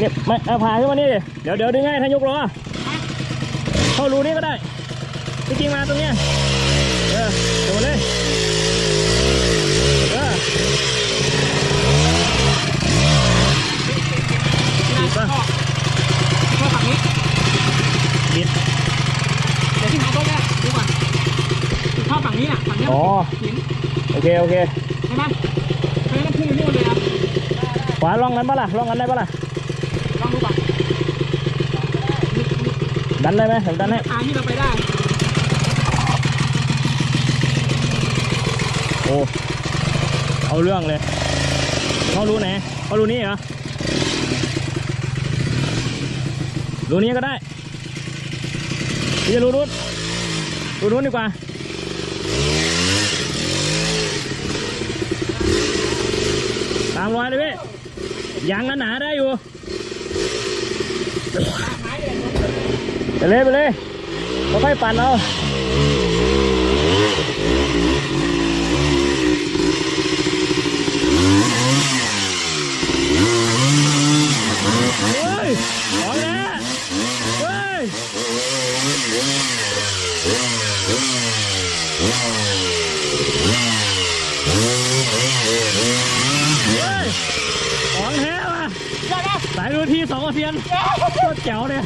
เนี่ยไม่เอาผ่าขึ้นมานี่ดิเดี๋ยวเดี๋ยวดึงให้ถ้ายกล้อเข้ารูนี้ก็ได้จริงๆมาตรงเนี้ยเออเดี๋ยวมาเลยเออได้ข้อข้อฝั่งนี้บิดเดี๋ยวที่หายก็ได้ดูก่อนข้อฝั่งนี้อะฝั่งนี้อ๋อหินโอเคโอเคใช่ไหมเพราะฉะนั้นพุ่งไปนู่นเลยอะขวาล่องนั้นปะล่ะล่องนั้นได้ปะล่ะ ลองดูก่อนดันได้ไหมผมดันให้ทางที่เราไปได้ โอ้ เอาเรื่องเลย เขารู้ไหนเขารู้นี่เหรอ รู้นี้ก็ได้พี่จะรู้นู้นรู้นู้นดีกว่าตามรอยเลยพี่ยางหนาๆได้อยู่ ไปเลยไปเลยค่อยๆปั่นเอาเฮ้ยของแล้วเฮ้ยเฮ้ยของแท้ว่ะ สายดูทีสองกระเทียนโคตรแจ๋วเลย